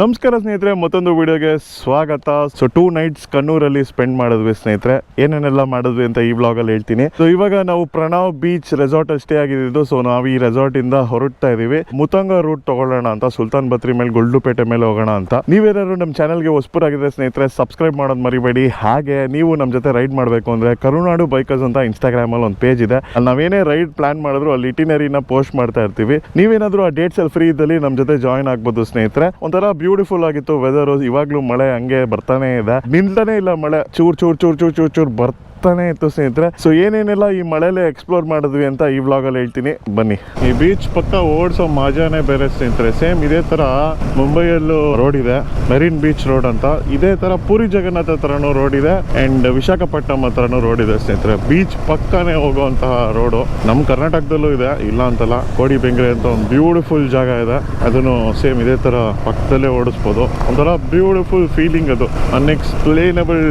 ನಮಸ್ಕಾರ ಸ್ನೇಹಿತರೆ, ಮತ್ತೊಂದು ವಿಡಿಯೋಗೆ ಸ್ವಾಗತ. ಸೊ ಟೂ ನೈಟ್ಸ್ ಕಣ್ಣೂರಲ್ಲಿ ಸ್ಪೆಂಡ್ ಮಾಡಿದ್ವಿ ಸ್ನೇಹಿತರೆ. ಏನೇನೆಲ್ಲ ಮಾಡಿದ್ವಿ ಅಂತ ಈ ವ್ಲಾಗಲ್ಲಿ ಹೇಳ್ತೀನಿ. ಸೊ ಇವಾಗ ನಾವು ಪ್ರಣವ್ ಬೀಚ್ ರೆಸಾರ್ಟ್ ಸ್ಟೇ ಆಗಿದ್ದು. ಸೊ ನಾವು ಈ ರೆಸಾರ್ಟ್ ಇಂದ ಹೊರಡ್ತಾ ಇದೀವಿ. ಮುತಂಗ ರೂಟ್ ತಗೊಳ್ಳೋಣ ಅಂತ, ಸುಲ್ತಾನ್ ಬತ್ರಿ ಮೇಲೆ ಪೇಟೆ ಮೇಲೆ ಹೋಗೋಣ ಅಂತ. ನೀವೇನಾದ್ರು ನಮ್ಮ ಚಾನಲ್ಗೆ ಆಗಿದ್ರೆ ಸ್ನೇಹಿತರೆ ಸಬ್ಸ್ಕ್ರೈಬ್ ಮಾಡೋದು ಮರಿಬೇಡಿ. ಹಾಗೆ ನೀವು ನಮ್ಮ ಜೊತೆ ರೈಡ್ ಮಾಡಬೇಕು ಅಂದ್ರೆ ಕರುನಾಡು ಬೈಕರ್ಸ್ ಅಂತ ಇನ್ಸ್ಟಾಗ್ರಾಮ್ ಅಲ್ಲಿ ಒಂದು ಪೇಜ್ ಇದೆ. ಅಲ್ಲಿ ನಾವೇನೇ ರೈಡ್ ಪ್ಲಾನ್ ಮಾಡಿದ್ರು, ಅಲ್ಲಿ ಇಟಿನರಿನ ಪೋಸ್ಟ್ ಮಾಡ್ತಾ ಇರ್ತೀವಿ. ನೀವೇನಾದರೂ ಆ ಡೇಟ್ಸ್ ಅಲ್ಲಿ ಫ್ರೀ ಇದ್ದಲ್ಲಿ ನಮ್ಮ ಜೊತೆ ಜಾಯ್ನ್ ಆಗ್ಬೋದು ಸ್ನೇಹಿತರೆ. ಒಂಥರ ಬ್ಯೂಟಿಫುಲ್ ಆಗಿತ್ತು ವೆದರ್ ಇವಾಗ್ಲೂ ಮಳೆ ಹಂಗೆ ಬರ್ತಾನೆ ಇದೆ. ನಿಲ್ತಾನೆ ಇಲ್ಲ ಮಳೆ, ಚೂರ್ ಚೂರ್ ಚೂರ್ ಚೂರ್ ಚೂರ್ ಚೂರ್ ಬರ್ತಾನೆ ಇತ್ತು ಸ್ನೇಹಿತರೆ. ಸೊ ಏನೇನೆಲ್ಲ ಈ ಮಳೆಲೆ ಎಕ್ಸ್ಪ್ಲೋರ್ ಮಾಡಿದ್ವಿ ಅಂತ ಈ ವ್ಲಾಗಲ್ಲಿ ಹೇಳ್ತೀನಿ. ಬನ್ನಿ. ಈ ಬೀಚ್ ಪಕ್ಕ ಓಡಿಸೋ ಮಜಾನೇ ಬೇರೆ ಸ್ನೇಹಿತರೆ. ಸೇಮ್ ಇದೇ ತರ ಮುಂಬೈಯಲ್ಲೂ ರೋಡ್ ಇದೆ. ಮೆರಿನ್ ಬೀಚ್ ರೋಡ್ ಅಂತ. ಇದೇ ತರ ಪುರಿ ಜಗನ್ನಾಥ ಹತ್ರನೂ ರೋಡ್ ಇದೆ. ಅಂಡ್ ವಿಶಾಖಪಟ್ಟಣಂ ಹತ್ರನೂ ರೋಡ್ ಇದೆ ಸ್ನೇಹಿತರೆ. ಬೀಚ್ ಪಕ್ಕನೆ ಹೋಗುವಂತಹ ರೋಡು ನಮ್ಮ ಕರ್ನಾಟಕದಲ್ಲೂ ಇದೆ. ಇಲ್ಲ ಅಂತಲ್ಲ, ಕೋಡಿ ಬೆಂಗ್ರೆ ಅಂತ ಒಂದು ಬ್ಯೂಟಿಫುಲ್ ಜಾಗ ಇದೆ. ಅದನ್ನು ಸೇಮ್ ಇದೇ ತರ ಪಕ್ಕದಲ್ಲೇ ಓಡಿಸ್ಬೋದು. ಒಂಥರ ಬ್ಯೂಟಿಫುಲ್ ಫೀಲಿಂಗ್ ಅದು. Unexplainable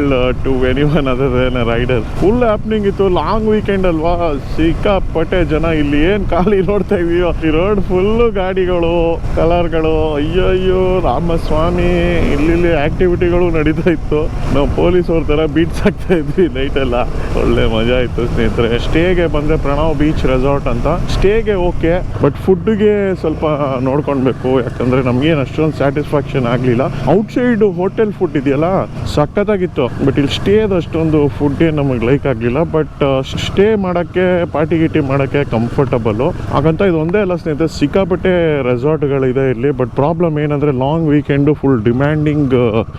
to any one other than rider full happening ಇತ್ತು ಲಾಂಗ್ ವೀಕೆಂಡ್ ಅಲ್ವಾ? ಸಿಕ್ಕಾಪಟ್ಟೆ ಜನ ಇಲ್ಲಿ ಏನ್ ಖಾಲಿ ನೋಡ್ತಾ ಇದೀವೋ ಈ ರೋಡ್ ಫುಲ್ ಗಾಡಿಗಳು ಕಲರ್ಗಳು ಅಯ್ಯೋ ಅಯ್ಯೋ ರಾಮಸ್ವಾಮಿ ಇಲ್ಲಿ ಆಕ್ಟಿವಿಟಿಗಳು ನಡೀತಾ ಇತ್ತು. ನಾವು ಪೊಲೀಸ್ ಅವ್ರ ತರ ಬೀಟ್ಸ್ ಆಗ್ತಾ ಇದ್ವಿ ನೈಟ್ ಎಲ್ಲ. ಒಳ್ಳೆ ಮಜಾ ಇತ್ತು ಸ್ನೇಹಿತರೆ. ಸ್ಟೇಗೆ ಬಂದ್ರೆ ಪ್ರಣವ್ ಬೀಚ್ ರೆಸಾರ್ಟ್ ಅಂತ. ಸ್ಟೇಗೆ ಓಕೆ ಬಟ್ ಫುಡ್ಗೆ ಸ್ವಲ್ಪ ನೋಡ್ಕೊಳ್ಬೇಕು. ಯಾಕಂದ್ರೆ ನಮ್ಗೇನು ಅಷ್ಟೊಂದು ಸ್ಯಾಟಿಸ್ಫ್ಯಾಕ್ಷನ್ ಆಗಲಿಲ್ಲ. ಔಟ್ಸೈಡ್ ಹೋಟೆಲ್ ಫುಡ್ ಇದೆಯಲ್ಲ, ಸಖತ್ತಾಗಿತ್ತು. ಬಟ್ ಇಲ್ಲಿ ಸ್ಟೇದ ಅಷ್ಟೊಂದು ಫುಡ್ ಏನು ನಮಗೆ ಲೈಕ್ ಆಗಲಿಲ್ಲ ಬಟ್ ಸ್ಟೇ ಮಾಡೋಕ್ಕೆ ಪಾರ್ಟಿ ಗಿಟಿ ಮಾಡೋಕ್ಕೆ ಕಂಫರ್ಟಬಲು ಹಾಗಂತ ಇದು ಒಂದೇ ಅಲ್ಲ ಸ್ನೇಹಿತರೆ, ಸಿಕ್ಕಾಪಟ್ಟೆ ರೆಸಾರ್ಟ್ಗಳಿದೆ ಇಲ್ಲಿ ಬಟ್ ಪ್ರಾಬ್ಲಮ್ ಏನಂದರೆ long weekend full demanding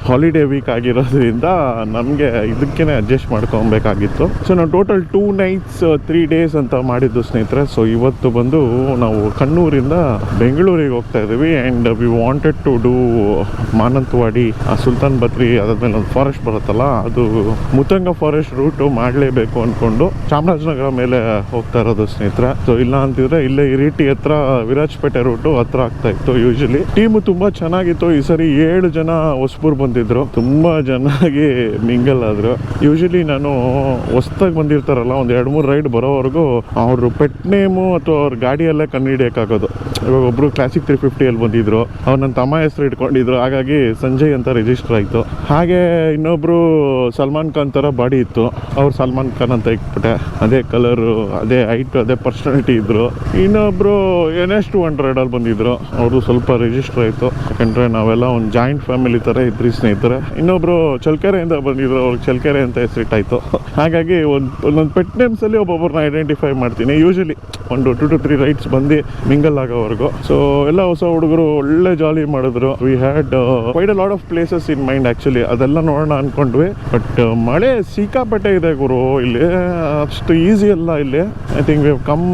holiday week ಆಗಿರೋದ್ರಿಂದ ನಮಗೆ ಇದಕ್ಕೇ ಅಡ್ಜಸ್ಟ್ ಮಾಡ್ಕೊಬೇಕಾಗಿತ್ತು ಸೊ ನಾವು total two nights three days ಅಂತ ಮಾಡಿದ್ದು ಸ್ನೇಹಿತರೆ. ಸೊ ಇವತ್ತು ಬಂದು ನಾವು ಕಣ್ಣೂರಿಂದ ಬೆಂಗಳೂರಿಗೆ ಹೋಗ್ತಾ ಇದ್ದೀವಿ and we wanted to do Mananthavady Sultan Bathery ಅದಾದ್ಮೇಲೆ ಒಂದು ಫಾರೆಸ್ಟ್ ಬರುತ್ತಲ್ಲ, ಅದು ಮುತಂಗ ಫಾರೆಸ್ಟ್ ರೂಟು ಮಾಡಲೇಬೇಕು ಅಂದ್ಕೊಂಡು ಚಾಮರಾಜನಗರ ಮೇಲೆ ಹೋಗ್ತಾ ಇರೋದು ಸ್ನೇಹಿತರೆ. ಸೊ ಇಲ್ಲ ಅಂತಿದ್ರೆ ಇಲ್ಲೇ ರೀತಿ ಹತ್ರ ವಿರಾಜಪೇಟೆ ರೂಟು ಹತ್ರ ಆಗ್ತಾ ಇತ್ತು ಯೂಶಲಿ ಟೀಮು ತುಂಬಾ ಚೆನ್ನಾಗಿತ್ತು. ಈ ಸರಿ ಏಳು ಜನ ಹೊಸಬರು ಬಂದಿದ್ರು. ತುಂಬಾ ಚೆನ್ನಾಗಿ ಮಿಂಗಲ್ ಆದ್ರು. ಯೂಶಲಿ ನಾನು ಹೊಸ್ದಾಗಿ ಬಂದಿರ್ತಾರಲ್ಲ, ಒಂದು ಎರಡು ಮೂರು ರೈಡ್ ಬರೋವರೆಗೂ ಅವರು ಪೆಟ್ ನೇಮು ಅಥವಾ ಅವ್ರ ಗಾಡಿಯಲ್ಲೇ ಕಂಡುಹಿಡಿಯೋಕ್ಕಾಗೋದು ಇವಾಗ ಒಬ್ರು ಕ್ಲಾಸಿಕ್ ತ್ರೀ ಫಿಫ್ಟಿಯಲ್ಲಿ ಬಂದಿದ್ರು. ಅವ್ರು ನನ್ನ ತಮ್ಮ ಹೆಸರು ಇಟ್ಕೊಂಡಿದ್ರು. ಹಾಗಾಗಿ ಸಂಜಯ್ ಅಂತ ರಿಜಿಸ್ಟರ್ ಆಯಿತು. ಹಾಗೆ ಇನ್ನೊಬ್ರು ಸಲ್ಮಾನ್ ಖಾನ್ ಥರ ಬಾಡಿ ಇತ್ತು. ಅವ್ರು ಸಲ್ಮಾನ್ ಖಾನ್ ಅಂತ ಇಟ್ಬಿಟ್ಟೆ. ಅದೇ ಕಲರು ಅದೇ ಹೈಟ್ ಅದೇ ಪರ್ಸ್ನಾಲಿಟಿ ಇದ್ರು. ಇನ್ನೊಬ್ರು ಎನ್ ಎಸ್ ಟು ಬಂದಿದ್ರು. ಅವರು ಸ್ವಲ್ಪ ರಿಜಿಸ್ಟರ್ ಆಯಿತು. ಯಾಕಂದರೆ ನಾವೆಲ್ಲ ಒಂದು ಜಾಯಿಂಟ್ ಫ್ಯಾಮಿಲಿ ಥರ ಇದ್ರಿ ಸ್ನೇಹಿತರೆ. ಇನ್ನೊಬ್ರು ಚಲ್ಕೆರೆಯಿಂದ ಬಂದಿದ್ರು. ಅವ್ರಿಗೆ ಚಲ್ಕೆರೆ ಅಂತ ಹೆಸರಿಟ್ಟಾಯಿತು ಹಾಗಾಗಿ ಒಂದು, ಒಂದೊಂದು ಪೆಟ್ ನೇಮ್ಸಲ್ಲಿ ಒಬ್ಬೊಬ್ಬರನ್ನ ಐಡೆಂಟಿಫೈ ಮಾಡ್ತೀನಿ. ಯೂಶಲಿ ಒಂದು ಟು ಟು ತ್ರೀ ರೈಟ್ಸ್ ಬಂದು ಮಿಂಗಲ್ ಆಗೋವರೆಗೂ. ಸೊ ಎಲ್ಲ ಹೊಸ ಹುಡುಗರು ಒಳ್ಳೆ ಜಾಲಿ ಮಾಡಿದ್ರು. We had quite a lot of places in mind actually ಅದೆಲ್ಲ ನೋಡೋಣ ಅನ್ಕೊಂಡ್ವಿ. ಬಟ್ ಮಳೆ ಸಿಕ್ಕಾಪಟ್ಟೆ ಇದೆ ಗುರು ಇಲ್ಲಿ. ಅಷ್ಟು ಈಸಿ ಅಲ್ಲ ಇಲ್ಲಿ. I think we come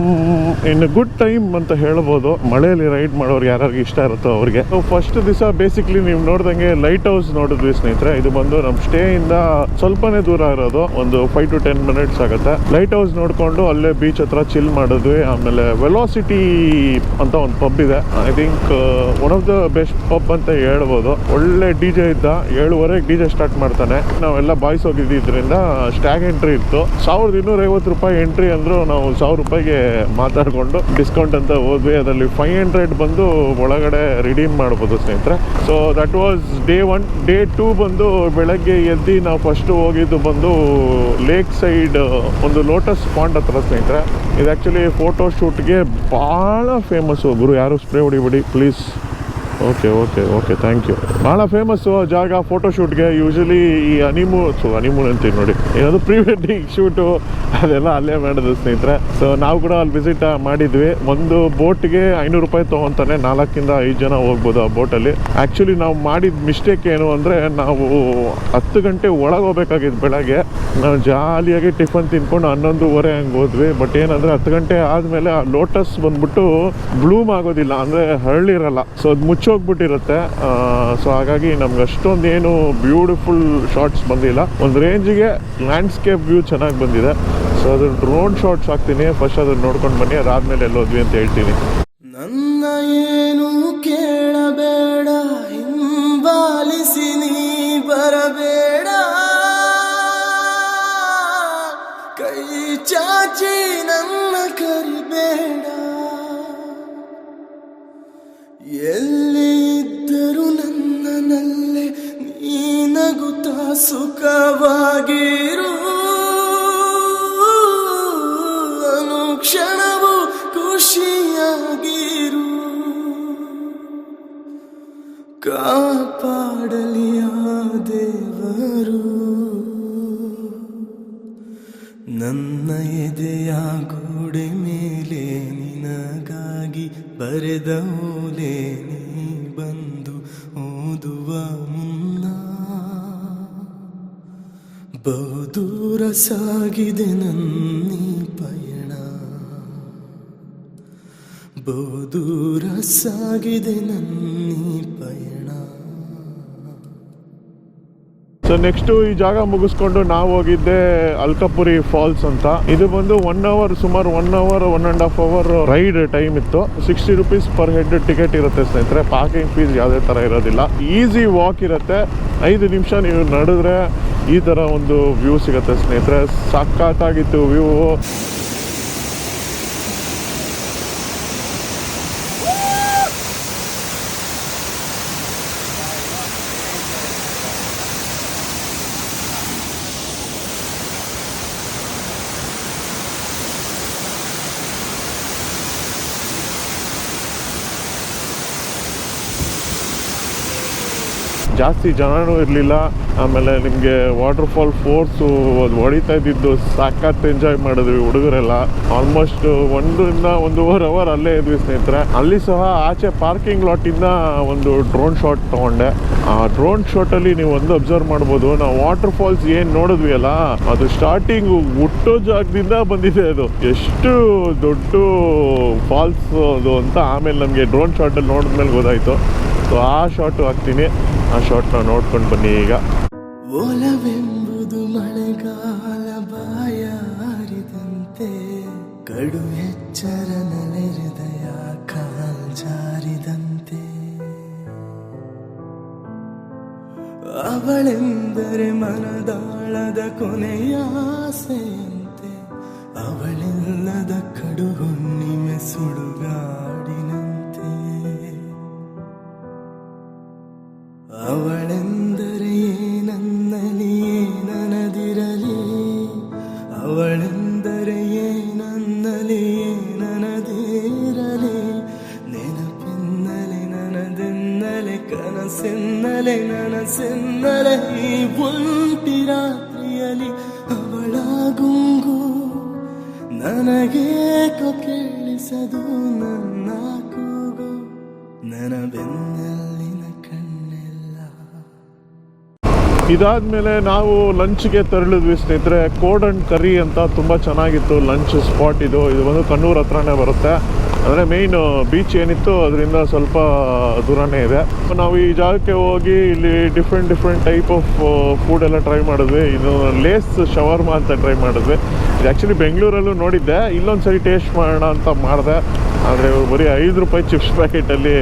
in good time ಅಂತ ಹೇಳ್ಬೋದು. ಮಳೆಯಲ್ಲಿ ರೈಡ್ ಮಾಡೋರು ಯಾರಿಗೆ ಇಷ್ಟ ಇರುತ್ತೋ ಅವ್ರಿಗೆ. ಫಸ್ಟ್ ದಿವಸ ಬೇಸಿಕ್ಲಿ ನೀವು ನೋಡ್ದಂಗೆ ಲೈಟ್ ಹೌಸ್ ನೋಡಿದ್ವಿ ಸ್ನೇಹಿತರೆ. ಇದು ಬಂದು ನಮ್ಮ ಸ್ಟೇ ಇಂದ ಸ್ವಲ್ಪನೇ ದೂರ ಇರೋದು. ಒಂದು ಫೈವ್ ಟು ಟೆನ್ ಮಿನಿಟ್ಸ್ ಆಗುತ್ತೆ. ಲೈಟ್ ಹೌಸ್ ನೋಡಿಕೊಂಡು ಅಲ್ಲೇ ಬೀಚ್ ಹತ್ರ ಚಿಲ್ ಮಾಡಿದ್ವಿ. ಆಮೇಲೆ ವೆಲಾಸಿಟಿ ಅಂತ ಒಂದು ಪಬ್ ಇದೆ. I think one of the best pub ಅಂತ ಹೇಳ್ಬೋದು. ಒಳ್ಳೆ ಡಿ ಜೆ ಇದ್ದ. ಏಳುವರೆಗೆ ಡಿ ಜೆ ಸ್ಟಾರ್ಟ್ ಮಾಡ್ತಾನೆ. ನಾವೆಲ್ಲ ಬಾಯ್ಸ್ ಹೋಗಿದ್ದರಿಂದ ಸ್ಟ್ಯಾಗ್ ಎಂಟ್ರಿ ಇತ್ತು. ಸಾವಿರದ ಇನ್ನೂರ ಐವತ್ತು ರೂಪಾಯಿ ಎಂಟ್ರಿ ಅಂದರು ನಾವು ಸಾವಿರ ರೂಪಾಯಿಗೆ ಮಾತಾಡಿಕೊಂಡು ಡಿಸ್ಕೌಂಟ್ ಅಂತ ಹೋದ್ವಿ. ಅದರಲ್ಲಿ ಫೈವ್ ಹಂಡ್ರೆಡ್ ಬಂದು ಒಳಗಡೆ ರಿಡೀಮ್ ಮಾಡ್ಬೋದು ಸ್ನೇಹಿತರೆ. So that was day one day two ಬಂದು ಬೆಳಗ್ಗೆ ಎದ್ದು ನಾವು ಫಸ್ಟ್ ಹೋಗಿದ್ದು ಬಂದು ಲೇಕ್ ಸೈಡ್ ಒಂದು ಲೋಟಸ್ ಪಾಂಡ್ ಹತ್ರ ಸ್ನೇಹಿತರೆ. ಇದು ಆ್ಯಕ್ಚುಲಿ ಫೋಟೋ ಶೂಟ್ಗೆ ಭಾಳ ಫೇಮಸ್ ಗುರು. ಯಾರು spray ಹೊಡಿಬೇಡಿ please okay okay okay thank you ಭಾಳ ಫೇಮಸ್ಸು ಜಾಗ ಫೋಟೋ ಶೂಟ್ಗೆ ಯೂಶಲಿ ಈ ಅನಿಮೂ ಸೊ ಅನಿಮೂನ್ ಅಂತೀವಿ ನೋಡಿ. ಏನದು ಪ್ರೀ ವೆಡ್ಡಿಂಗ್ ಶೂಟು ಅದೆಲ್ಲ ಅಲ್ಲೇ ಮಾಡೋದು ಸ್ನೇಹಿತರೆ. ಸೊ ನಾವು ಕೂಡ ಅಲ್ಲಿ ವಿಸಿಟ್ ಮಾಡಿದ್ವಿ. ಒಂದು ಬೋಟ್ಗೆ ಐನೂರು ರೂಪಾಯಿ ತೊಗೊತಾನೆ ನಾಲ್ಕಿಂದ ಐದು ಜನ ಹೋಗ್ಬೋದು ಆ ಬೋಟಲ್ಲಿ ಆ್ಯಕ್ಚುಲಿ ನಾವು ಮಾಡಿದ ಮಿಸ್ಟೇಕ್ ಏನು ಅಂದರೆ, ನಾವು ಹತ್ತು ಗಂಟೆ ಒಳಗೆ ಹೋಗ್ಬೇಕಾಗಿತ್ತು ಬೆಳಗ್ಗೆ. ನಾವು ಜಾಲಿಯಾಗಿ ಟಿಫನ್ ತಿನ್ಕೊಂಡು ಹನ್ನೊಂದುವರೆ ಹಂಗೆ ಹೋದ್ವಿ. ಬಟ್ ಏನಂದರೆ, ಹತ್ತು ಗಂಟೆ ಆದಮೇಲೆ ಆ ಲೋಟಸ್ ಬಂದ್ಬಿಟ್ಟು ಬ್ಲೂಮ್ ಆಗೋದಿಲ್ಲ. ಅಂದರೆ ಹರಳಿರಲ್ಲ. ಸೊ ಅದು ಮುಚ್ಚೋಗ್ಬಿಟ್ಟಿರುತ್ತೆ ಸೊ ಹಾಗಾಗಿ ನಮ್ಗೆ ಅಷ್ಟೊಂದು ಏನು ಬ್ಯೂಟಿಫುಲ್ ಶಾರ್ಟ್ಸ್ ಬಂದಿಲ್ಲ. ಒಂದು ರೇಂಜಿಗೆ ಲ್ಯಾಂಡ್ಸ್ಕೇಪ್ ವ್ಯೂ ಚೆನ್ನಾಗಿ ಬಂದಿದೆ. ಸೊ ಅದನ್ನು ಡ್ರೋನ್ ಶಾರ್ಟ್ಸ್ ಹಾಕ್ತೀನಿ. ಫಸ್ಟ್ ಅದನ್ನ ನೋಡ್ಕೊಂಡು ಬನ್ನಿ. ಅದಾದ್ಮೇಲೆ ಎಲ್ಲೋದ್ವಿ ಅಂತ ಹೇಳ್ತೀನಿ. ನನ್ನ ಏನು ಕೇಳಬೇಡ, ಹಿಂಬಾಲಿಸಿ ನೀ ಬರಬೇಡ. ಕೈ ಚಾಚಿ ನನ್ನ ಕರಿಬೇಡ. ಸುಖವಾಗಿರು. ಅನುಕ್ಷಣವು ಖುಷಿಯಾಗಿರು. ಕಾಪಾಡಲಿ ಆ ದೇವರು ನನ್ನ ಎದೆಯ ಗೋಡೆ ಮೇಲೆ ನಿನಗಾಗಿ ಬರೆದೌಲೇ ನೀ ಬಹುದೂರ ಸಾಗಿದೆ ನನ್ನ ಪಯಣ. ಬಹುದೂರ ಸಾಗಿದೆ ನನ್ನ ಪಯಣ. ಸೊ ನೆಕ್ಸ್ಟ್ ಈ ಜಾಗ ಮುಗಿಸ್ಕೊಂಡು ನಾವು ಹೋಗಿದ್ದೆ ಅಲ್ಕಪುರಿ ಫಾಲ್ಸ್ ಅಂತ. ಇದು ಬಂದು ಒನ್ ಅವರ್ ಸುಮಾರು one hour one and half hour ride time ಇತ್ತು. Sixty rupees per head ticket ಇರುತ್ತೆ ಸ್ನೇಹಿತರೆ. ಪಾರ್ಕಿಂಗ್ ಫೀಸ್ ಯಾವುದೇ ಥರ ಇರೋದಿಲ್ಲ. ಈಸಿ ವಾಕ್ ಇರುತ್ತೆ. ಐದು ನಿಮಿಷ ನೀವು ನಡೆದ್ರೆ ಈ ಥರ ಒಂದು ವ್ಯೂ ಸಿಗುತ್ತೆ ಸ್ನೇಹಿತರೆ. ಸಖತ್ತಾಗಿತ್ತು ವ್ಯೂ ಜಾಸ್ತಿ ಜನನೂ ಇರಲಿಲ್ಲ. ಆಮೇಲೆ ನಿಮಗೆ ವಾಟರ್ ಫಾಲ್ ಫೋರ್ಸು ಅದು ಹೊಡಿತಾ ಇದ್ದಿದ್ದು ಸಾಕತ್ತು ಎಂಜಾಯ್ ಮಾಡಿದ್ವಿ ಹುಡುಗರೆಲ್ಲ. ಆಲ್ಮೋಸ್ಟ್ ಒಂದರಿಂದ ಒಂದೂವರೆ ಅವರ್ ಅಲ್ಲೇ ಇದ್ವಿ ಸ್ನೇಹಿತರೆ. ಅಲ್ಲಿ ಸಹ ಆಚೆ ಪಾರ್ಕಿಂಗ್ ಲಾಟಿಂದ ಒಂದು ಡ್ರೋನ್ ಶಾಟ್ ತೊಗೊಂಡೆ. ಆ ಡ್ರೋನ್ ಶಾಟಲ್ಲಿ ನೀವು ಒಂದು ಅಬ್ಸರ್ವ್ ಮಾಡ್ಬೋದು. ನಾವು ವಾಟರ್ ಫಾಲ್ಸ್ ಏನು ನೋಡಿದ್ವಿ ಅಲ್ಲ, ಅದು ಸ್ಟಾರ್ಟಿಂಗ್ ಹುಟ್ಟೋ ಜಾಗದಿಂದ ಬಂದಿದೆ ಅದು. ಎಷ್ಟು ದೊಡ್ಡ ಫಾಲ್ಸ್ ಅದು ಅಂತ ಆಮೇಲೆ ನಮಗೆ ಡ್ರೋನ್ ಶಾಟಲ್ಲಿ ನೋಡಿದ್ಮೇಲೆ ಗೊತ್ತಾಯಿತು. ಸೊ ಆ ಶಾರ್ಟ್ ಹಾಕ್ತೀನಿ. ಆ ಶಾರ್ಟ್ನ ನೋಡ್ಕೊಂಡು ಬನ್ನಿ ಈಗ. ಒಲವೆಂಬುದು ಮಳೆಗಾಲ ಬಾಯಾರಿದಂತೆ. ಕಡು ಎಚ್ಚರ ನಲೆ ಹೃದಯ ಕಾಲ್ ಜಾರಿದಂತೆ. ಅವಳೆಂದರೆ ಮನದಾಳದ ಕೊನೆಯ ಆಸೆಯಂತೆ. ಅವಳೆಲ್ಲದ ಕಡು ಹುಣ್ಣಿಮೆ ಸುಡುಗಾಡಿನಂತೆ ನನದೆನ್ನಲೆ ಕನಸೆನ್ನಲೆ ನನಸೆನ್ನಲೆ ಈ ಒಂಟಿ ರಾತ್ರಿಯಲ್ಲಿ. ಅವಳ ಗುಂಗು ನನಗೇಕೋ ಕೇಳಿಸದು ನನ್ನ ಕೂಗು ನನ್ನ ಇದಾದ್ಮೇಲೆ ನಾವು ಲಂಚ್ಗೆ ತೆರಳಿದ್ವಿ ಸ್ನೇಹಿತರೆ. ಕೋಡ್ ಅಂಡ್ ಕರಿ ಅಂತ ತುಂಬ ಚೆನ್ನಾಗಿತ್ತು ಲಂಚ್ ಸ್ಪಾಟ್ ಇದು. ಇದು ಬಂದು ಕಣ್ಣೂರ್ ಹತ್ರನೇ ಬರುತ್ತೆ. ಅಂದರೆ ಮೇಯ್ನ್ ಬೀಚ್ ಏನಿತ್ತು ಅದರಿಂದ ಸ್ವಲ್ಪ ದೂರನೇ ಇದೆ. ನಾವು ಈ ಜಾಗಕ್ಕೆ ಹೋಗಿ ಇಲ್ಲಿ different different type of food ಎಲ್ಲ ಟ್ರೈ ಮಾಡಿದ್ವಿ. ಇದು ಲೇಸ್ ಶವರ್ಮ ಅಂತ ಟ್ರೈ ಮಾಡಿದ್ವಿ. ಇದು ಆ್ಯಕ್ಚುಲಿ ಬೆಂಗಳೂರಲ್ಲೂ ನೋಡಿದ್ದೆ. ಇಲ್ಲೊಂದು ಸರಿ ಟೇಸ್ಟ್ ಮಾಡೋಣ ಅಂತ ಮಾಡಿದೆ. ಆದರೆ ಬರೀ ಐದು ರೂಪಾಯಿ ಚಿಪ್ಸ್ ಪ್ಯಾಕೆಟಲ್ಲಿ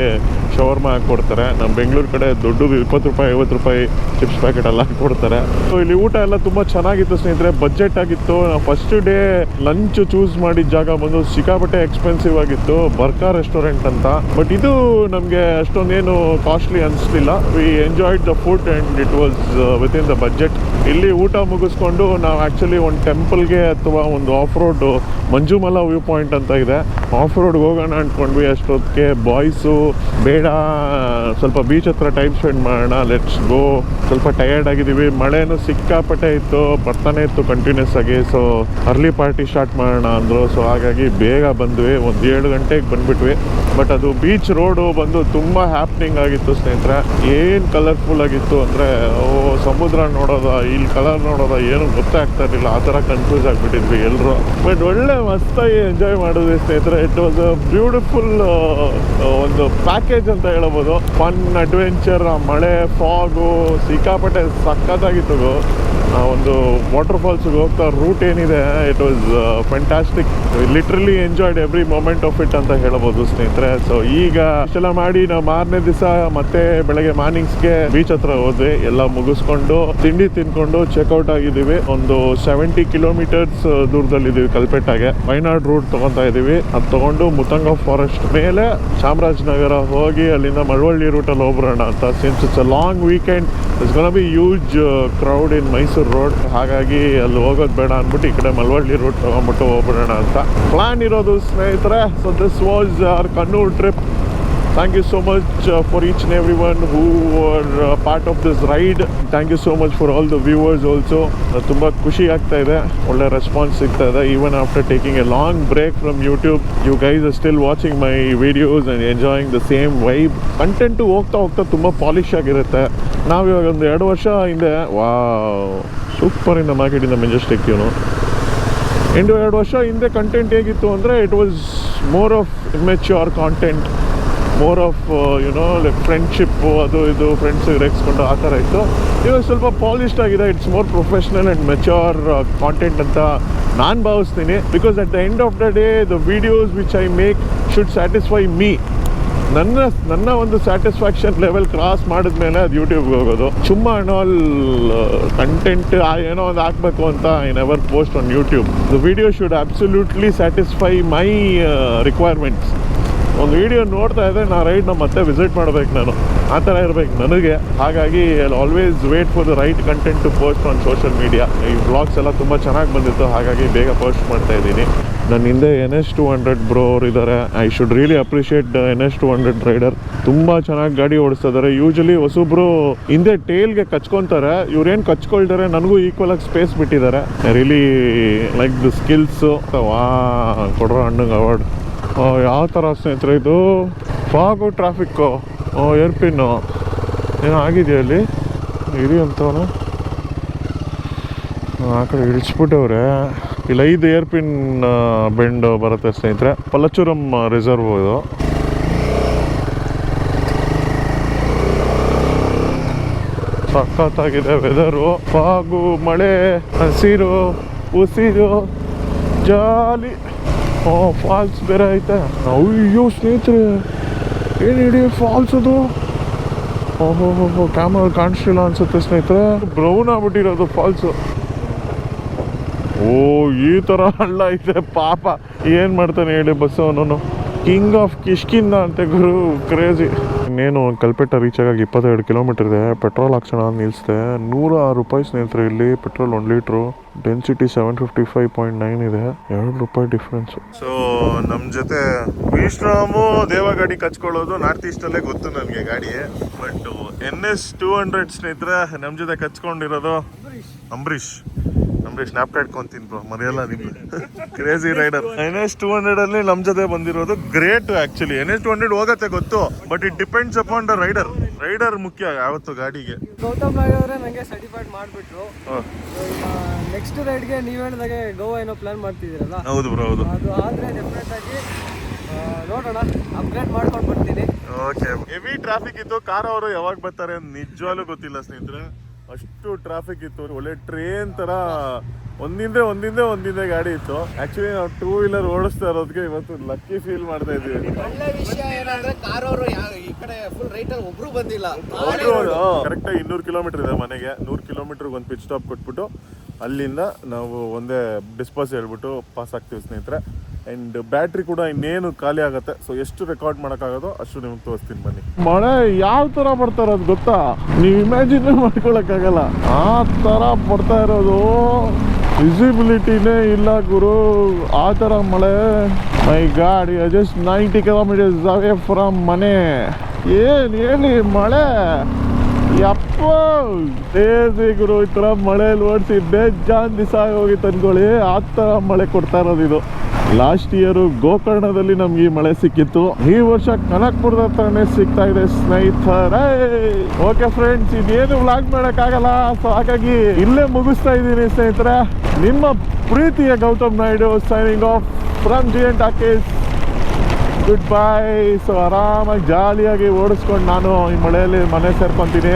ಶವರ್ಮ ಹಾಕ್ಕೊಡ್ತಾರೆ ನಮ್ಮ ಬೆಂಗಳೂರು ಕಡೆ ದೊಡ್ಡ ಇಪ್ಪತ್ತು ರೂಪಾಯಿ, ಐವತ್ತು ರೂಪಾಯಿ ಚಿಪ್ಸ್ ಪ್ಯಾಕೆಟ್ ಎಲ್ಲ ಹಾಕ್ಕೊಡ್ತಾರೆ ಸೊ ಇಲ್ಲಿ ಊಟ ಎಲ್ಲ ತುಂಬ ಚೆನ್ನಾಗಿತ್ತು ಸ್ನೇಹಿತರೆ. ಬಜೆಟ್ ಆಗಿತ್ತು. ನಾವು ಫಸ್ಟ್ ಡೇ ಲಂಚ್ ಚೂಸ್ ಮಾಡಿದ ಜಾಗ ಬಂದು ಸಿಕ್ಕಾಪಟ್ಟೆ ಎಕ್ಸ್ಪೆನ್ಸಿವ್ ಆಗಿತ್ತು. ಬರ್ಕಾ ರೆಸ್ಟೋರೆಂಟ್ ಅಂತ. ಬಟ್ ಇದು ನಮಗೆ ಅಷ್ಟೊಂದೇನು costly ಅನಿಸ್ಲಿಲ್ಲ. We enjoyed the food and it was with in the budget ಇಲ್ಲಿ ಊಟ ಮುಗಿಸ್ಕೊಂಡು ನಾವು ಆ್ಯಕ್ಚುಲಿ ಒಂದು ಟೆಂಪಲ್ಗೆ ಅಥವಾ ಒಂದು off road Manjumala view point ಅಂತ ಇದೆ. ಆಫ್ ರೋಡ್ಗೆ ಹೋಗೋಣ ಅಂದ್ಕೊಂಡ್ವಿ ಅಷ್ಟೊತ್ತಿಗೆ ಬಾಯ್ಸು ಬೇಡ ಸ್ವಲ್ಪ ಬೀಚ್ ಹತ್ರ ಟೈಮ್ ಸ್ಪೆಂಡ್ ಮಾಡೋಣ ಲೆಟ್ಸ್ ಗೋ ಸ್ವಲ್ಪ ಟಯರ್ಡ್ ಆಗಿದ್ದೀವಿ. ಮಳೆನೂ ಸಿಕ್ಕಾಪಟ್ಟೆ ಇತ್ತು, ಬರ್ತಾನೆ ಇತ್ತು ಕಂಟಿನ್ಯೂಸ್ ಆಗಿ. ಸೊ ಅರ್ಲಿ ಪಾರ್ಟಿ ಸ್ಟಾರ್ಟ್ ಮಾಡೋಣ ಅಂದರು. ಸೊ ಹಾಗಾಗಿ ಬೇಗ ಬಂದ್ವಿ. ಒಂದು ಏಳು ಗಂಟೆಗೆ ಬಂದ್ಬಿಟ್ವಿ. ಬಟ್ ಅದು ಬೀಚ್ ರೋಡು ಬಂದು ತುಂಬ ಹ್ಯಾಪ್ನಿಂಗ್ ಆಗಿತ್ತು ಸ್ನೇಹಿತರೆ. ಏನು ಕಲರ್ಫುಲ್ ಆಗಿತ್ತು ಅಂದರೆ, ಓ ಸಮುದ್ರ ನೋಡೋದ, ಇಲ್ಲಿ ಕಲರ್ ನೋಡೋದ ಏನು ಗೊತ್ತೇ ಆಗ್ತಾ ಇರಲಿಲ್ಲ. ಆ ಥರ ಕನ್ಫ್ಯೂಸ್ ಆಗಿಬಿಟ್ಟಿದ್ವಿ ಎಲ್ಲರೂ ಬಟ್ ಒಳ್ಳೆ, ಮಸ್ತಾಗಿ ಎಂಜಾಯ್ ಮಾಡಿದ್ವಿ ಸ್ನೇಹಿತರೆ. ಇಟ್ ವಾಸ್ ಅ ಬ್ಯೂಟಿಫುಲ್ ಒಂದು ಪ್ಯಾಕೇಜ್ ಅಂತ ಹೇಳ್ಬೋದು. ಫನ್ ಅಡ್ವೆಂಚರ್ ಮಳೆ ಫಾಗು ಸಿಕ್ಕಾಪಟ್ಟೆ ಸಖತ್ತಾಗಿತ್ತು ಒಂದು ವಾಟರ್ ಫಾಲ್ಸ್ಗೆ ಹೋಗ್ತಾ ರೂಟ್ ಏನಿದೆ it was fantastic literally enjoyed every moment of it ಅಂತ ಹೇಳಬಹುದು ಸ್ನೇಹಿತರೆ. ಸೊ ಈಗ ಇಷ್ಟೆಲ್ಲ ಮಾಡಿ ನಾವು ಮಾರನೇ ದಿವಸ ಮತ್ತೆ ಬೆಳಗ್ಗೆ ಮಾರ್ನಿಂಗ್ಸ್ಗೆ ಬೀಚ್ ಹತ್ರ ಹೋದ್ವಿ. ಎಲ್ಲ ಮುಗಿಸ್ಕೊಂಡು ತಿಂಡಿ ತಿನ್ಕೊಂಡು ಚೆಕ್ಔಟ್ ಆಗಿದ್ದೀವಿ. ಒಂದು ಸೆವೆಂಟಿ ಕಿಲೋಮೀಟರ್ಸ್ ದೂರದಲ್ಲಿದ್ದೀವಿ ಕಲ್ಪೆಟ್ಟಾಗೆ. ವೈನಾಡ್ ರೂಟ್ ತಗೊಂತಾ ಇದೀವಿ ಅದು ತಗೊಂಡು ಮುತಂಗ ಫಾರೆಸ್ಟ್ ಮೇಲೆ ಚಾಮರಾಜನಗರ ಹೋಗಿ ಅಲ್ಲಿಂದ ಮಳವಳ್ಳಿ ರೂಟಲ್ಲಿ ಹೋಗ್ಬರೋಣ ಅಂತ. Since it's a long weekend it's gonna be huge crowd in Mysuru road ಹಾಗಾಗಿ ಅಲ್ಲಿ ಹೋಗೋದು ಬೇಡ ಅಂದ್ಬಿಟ್ಟು ಈ ಕಡೆ ಮಲ್ವಳ್ಳಿ ರೋಡ್ ತೊಗೊಂಬಿಟ್ಟು ಹೋಗ್ಬಿಡೋಣ ಅಂತ ಪ್ಲ್ಯಾನ್ ಇರೋದು ಸ್ನೇಹಿತರೆ. So this was our Kannur trip thank you so much for each and every one who are part of this ride thank you so much for all the viewers also ತುಂಬ ಖುಷಿ ಆಗ್ತಾ ಇದೆ. ಒಳ್ಳೆ response ಸಿಗ್ತಾ ಇದೆ. Even after taking a long break from YouTube you guys are still watching my videos and enjoying the same vibe content ಹೋಗ್ತಾ ಹೋಗ್ತಾ ತುಂಬ ಪಾಲಿಶ್ ಆಗಿರುತ್ತೆ. ನಾವು ಇವಾಗ ಒಂದು ಎರಡು ವರ್ಷ ಹಿಂದೆ ವಾ ಸೂಪರ್ ಇಂದ ಮಾರ್ಕೆಟಿಂದ ಮೆಜೆಸ್ಟಿಕ್ ಇವನು. ಎಂಟು ಎರಡು ವರ್ಷ ಹಿಂದೆ ಕಂಟೆಂಟ್ ಹೇಗಿತ್ತು ಅಂದರೆ it was more of immature content more of you know like friendship ಅದು ಇದು ಫ್ರೆಂಡ್ಸ್ ರೇಗಿಸ್ಕೊಂಡು ಆ ಥರ ಇತ್ತು. ಇವಾಗ ಸ್ವಲ್ಪ ಪಾಲಿಷ್ಡ್ ಆಗಿದೆ it's more professional and mature content ಅಂತ ನಾನು ಭಾವಿಸ್ತೀನಿ. Because at the end of the day the videos which I make should satisfy me ನನ್ನ ನನ್ನ ಒಂದು ಸ್ಯಾಟಿಸ್ಫ್ಯಾಕ್ಷನ್ ಲೆವೆಲ್ ಕ್ರಾಸ್ ಮಾಡಿದ ಮೇಲೆ ಅದು ಯೂಟ್ಯೂಬ್ಗೆ ಹೋಗೋದು. ಸುಮ್ಮ ಆಲ್ ಕಂಟೆಂಟ್ ಏನೋ ಒಂದು ಹಾಕ್ಬೇಕು ಅಂತ I never post on YouTube the video should absolutely satisfy my requirements ಒಂದು ವಿಡಿಯೋ ನೋಡ್ತಾ ಇದ್ದರೆ ನಾ ರೈಡ್ನ ಮತ್ತೆ ವಿಸಿಟ್ ಮಾಡ್ಬೇಕು ನಾನು. ಆ ಥರ ಇರಬೇಕು ನನಗೆ. ಹಾಗಾಗಿ always wait for the right content to post on social media ಈ ಬ್ಲಾಗ್ಸ್ ಎಲ್ಲ ತುಂಬ ಚೆನ್ನಾಗಿ ಬಂದಿತ್ತು. ಹಾಗಾಗಿ ಬೇಗ ಪೋಸ್ಟ್ ಮಾಡ್ತಾ ಇದ್ದೀನಿ. ನನ್ನ ಹಿಂದೆ N S two hundred bro ಅವ್ರು ಇದ್ದಾರೆ I should really appreciate N S two hundred rider ತುಂಬ ಚೆನ್ನಾಗಿ ಗಾಡಿ ಓಡಿಸ್ತಾ ಇದ್ದಾರೆ ಯೂಶಲಿ ಹೊಸಬ್ರು ಹಿಂದೆ ಟೇಲ್ಗೆ ಕಚ್ಕೊತಾರೆ. ಇವ್ರೇನು ಕಚ್ಕೊಳ್ತಾರೆ ನನಗೂ ಈಕ್ವಲ್ ಆಗಿ ಸ್ಪೇಸ್ ಬಿಟ್ಟಿದ್ದಾರೆ. ರಿಯಲಿ ಲೈಕ್ ದ ಸ್ಕಿಲ್ಸು ವಾ, ಕೊಡ್ರೋ ಹಣ್ಣಿಗೆ ಅವಾರ್ಡ್ ಯಾವ ಥರ ಸ್ನೇಹಿತರೆ ಇದು? ಫಾಗು ಟ್ರಾಫಿಕ್ಕು ಓ ಪಿನ್ನು. ಏನೋ ಆಗಿದೆಯಾ ಅಲ್ಲಿ ಇರಿ ಅಂತವನು. ಆ ಕಡೆ ಇಳಿಸ್ಬಿಟ್ಟವ್ರೆ. ಇಲ್ಲಿ ಐದು ಏರ್ ಪಿನ್ ಬೆಂಡ್ ಬರುತ್ತೆ ಸ್ನೇಹಿತರೆ. ಪಲ್ಲಚುರಂ ರಿಸರ್ವ್ ಇದು. ಸಖತ್ತಾಗಿದೆ ವೆದರು ಫಾಗು ಮಳೆ, ಹಸಿರು, ಉಸಿರು, ಜಾಲಿ. ಓ ಫಾಲ್ಸ್ ಬೇರೆ ಐತೆ. ಅಯ್ಯೋ, ಸ್ನೇಹಿತರೆ, ಏನು ಇಡೀ ಫಾಲ್ಸ್ ಅದು? ಓಹೋ ಕ್ಯಾಮರಾ ಕಾಣಿಸ್ತಿಲ್ಲ ಅನ್ಸುತ್ತೆ ಸ್ನೇಹಿತರೆ. ಬ್ರೌನ್ ಆಗ್ಬಿಟ್ಟಿರೋದು ಫಾಲ್ಸು ಓ, ಈ ಥರ ಹಳ್ಳ ಇದೆ, ಪಾಪ. ಏನು ಮಾಡ್ತಾನೆ ಹೇಳಿ ಬಸ್ಸು ಅವನು ಕಿಂಗ್ ಆಫ್ ಕಿಷ್ಕಿಂದ ಅಂತ ಗುರು ಕ್ರೇಜಿ ಇನ್ನೇನು, ಕಲ್ಪೆಟ್ಟ ರೀಚ್ ಆಗಿ ಇಪ್ಪತ್ತೆರಡು ಕಿಲೋಮೀಟರ್ ಇದೆ ಪೆಟ್ರೋಲ್ ಹಾಕ್ಸೋಣ ನಿಲ್ಲಿಸಿದೆ ನೂರ ಆರು ರೂಪಾಯಿ ಸ್ನೇಹಿತರೆ ಇಲ್ಲಿ ಪೆಟ್ರೋಲ್ ಒಂದು litre density seven fifty five point nine ಇದೆ, ಎರಡು ರೂಪಾಯಿ ಡಿಫ್ರೆನ್ಸ್ ಸೊ ನಮ್ಮ ಜೊತೆ ವಿಶ್ರಾಮು ದೇವ ಗಾಡಿ ಕಚ್ಕೊಳ್ಳೋದು ನಾರ್ತ್ ಈಸ್ಟಲ್ಲೇ ಗೊತ್ತು ನನಗೆ ಗಾಡಿ. But N S two hundred ಸ್ನೇಹಿತರೆ ನಮ್ಮ ಜೊತೆ ಕಚ್ಕೊಂಡಿರೋದು ಅಂಬರೀಷ್. ಅಂಬರೀಷ್ ಸ್ನ್ಯಾಪ್ ಕೊಂತೀನಿ ಬ್ರೋ ಮರೆಯಲ್ಲ ನಿಮ್ಮ crazy rider N S two hundred ಅಲ್ಲಿ ನಮ್ಮ ಜೊತೆ ಬಂದಿರೋದು great actually N S two hundred ಹೋಗತ್ತೆ ಗೊತ್ತು but it depends upon the rider rider ಮುಖ್ಯ ಯಾವತ್ತು ಗಾಡಿಗೆ. ಗೌತಮ್ ರಾಯ್ ಅವರೇ ನನಗೆ ಸರ್ಟಿಫೈಡ್ ಮಾಡ್ಬಿಟ್ರು. ನೆಕ್ಸ್ಟ್ ರೈಡ್ಗೆ ನೀವು ಹೇಳಿದಾಗೆ ಗೋವಾ ಏನೋ ಪ್ಲಾನ್ ಮಾಡ್ತಿದ್ದೀರಲ್ಲ? ಹೌದು ಬ್ರೋ ಹೌದು. ಅದು ಆದರೆ ಡೆಫಿನೆಟ್ ಆಗಿ ನೋಡೋಣ ಅಪ್ಗ್ರೇಡ್ ಮಾಡ್ಕೊಂಡು ಬರ್ತೀನಿ. ಓಕೆ ಹೆವಿ ಟ್ರಾಫಿಕ್ ಇತ್ತು. ಕಾರ್ ಅವರು ಯಾವಾಗ ಬರ್ತಾರೆ ನಿಜವಾಗ್ಲೂ ಗೊತ್ತಿಲ್ಲ ಸ್ನೇಹಿತರೆ. ಅಷ್ಟು ಟ್ರಾಫಿಕ್ ಇತ್ತು. ಒಳ್ಳೆ ಟ್ರೇನ್ ತರ ಒಂದಿಂದೆ ಒಂದಿಂದೆ ಒಂದಿಂದೆ ಗಾಡಿ ಇತ್ತು. ಆಕ್ಚುಲಿ ನಾವು ಟೂ ವೀಲರ್ ಓಡಿಸ್ತಾ ಇರೋದಕ್ಕೆ ಇವತ್ತು ಲಕ್ಕಿ ಫೀಲ್ ಮಾಡ್ತಾ ಇದೀವಿ ಒಳ್ಳೆ ವಿಷಯ ಏನಂದ್ರೆ ಕಾರ್ ಈ ಕಡೆ ಫುಲ್ ರೈಟ್ ಅಲ್ಲಿ ಒಬ್ರು ಬಂದಿಲ್ಲ. ಕರೆಕ್ಟಾಗಿ ಇನ್ನೂರು ಕಿಲೋಮೀಟರ್ ಇದೆ ಮನೆಗೆ. ನೂರು ಕಿಲೋಮೀಟರ್ ಒಂದು ಪಿಚ್ ಸ್ಟಾಪ್ ಕೊಟ್ಬಿಟ್ಟು ಅಲ್ಲಿಂದ ನಾವು ಒಂದೇ ಡಿಸ್ಪಾಸ್ ಹೇಳ್ಬಿಟ್ಟು ಪಾಸ್ ಆಗ್ತೀವಿ ಸ್ನೇಹಿತರೆ. ಆ್ಯಂಡ್ ಬ್ಯಾಟ್ರಿ ಕೂಡ ಇನ್ನೇನು ಖಾಲಿ ಆಗುತ್ತೆ. ಸೊ ಎಷ್ಟು ರೆಕಾರ್ಡ್ ಮಾಡೋಕ್ಕಾಗೋದೋ ಅಷ್ಟು ನಿಮ್ಗೆ ತೋರಿಸ್ತೀನಿ ಬನ್ನಿ. ಮಳೆ ಯಾವ ಥರ ಬರ್ತಾ ಇರೋದು ಗೊತ್ತಾ? ನೀವು ಇಮ್ಯಾಜಿನ್ ಮಾಡ್ಕೊಳಕ್ಕಾಗಲ್ಲ. ಆ ಥರ ಬರ್ತಾ ಇರೋದು. ವಿಸಿಬಿಲಿಟಿನೇ ಇಲ್ಲ ಗುರು. ಆ ಥರ ಮಳೆ. ಮೈ ಗಾಡಿ just ninety kilometers away from ಮನೆ. ಏನು ಹೇಳಿ ಮಳೆ? ಯಪ್ಪ. ಗುರು ಈ ಥರ ಮಳೆಯಲ್ಲಿ ಓಡಿಸಿ ಬೇಜಾನ್ ದಿವಸ ಹೋಗಿತ್ತು ಅನ್ಕೊಳ್ಳಿ ಆ ಥರ ಮಳೆ ಕೊಡ್ತಾ ಇರೋದು ಇದು. ಲಾಸ್ಟ್ ಇಯರು ಗೋಕರ್ಣದಲ್ಲಿ ನಮ್ಗೆ ಈ ಮಳೆ ಸಿಕ್ಕಿತ್ತು. ಈ ವರ್ಷ ಕನಕ್ಪುರದ ಹತ್ರನೇ ಸಿಗ್ತಾ ಇದೆ ಸ್ನೇಹಿತರೇ. ಓಕೆ ಫ್ರೆಂಡ್ಸ್ ಇದೇನು ವ್ಲಾಗ್ ಮಾಡೋಕ್ಕಾಗಲ್ಲ. ಸೊ ಹಾಗಾಗಿ ಇಲ್ಲೇ ಮುಗಿಸ್ತಾ ಇದ್ದೀನಿ ಸ್ನೇಹಿತರೆ. ನಿಮ್ಮ ಪ್ರೀತಿಯ Gautam Naidu signing off from G N talkies good bye so ಆರಾಮಾಗಿ ಜಾಲಿಯಾಗಿ ಓಡಿಸ್ಕೊಂಡು ನಾನು ಈ ಮಳೆಯಲ್ಲಿ ಮನೆ ಸೇರ್ಕೊಂತೀನಿ.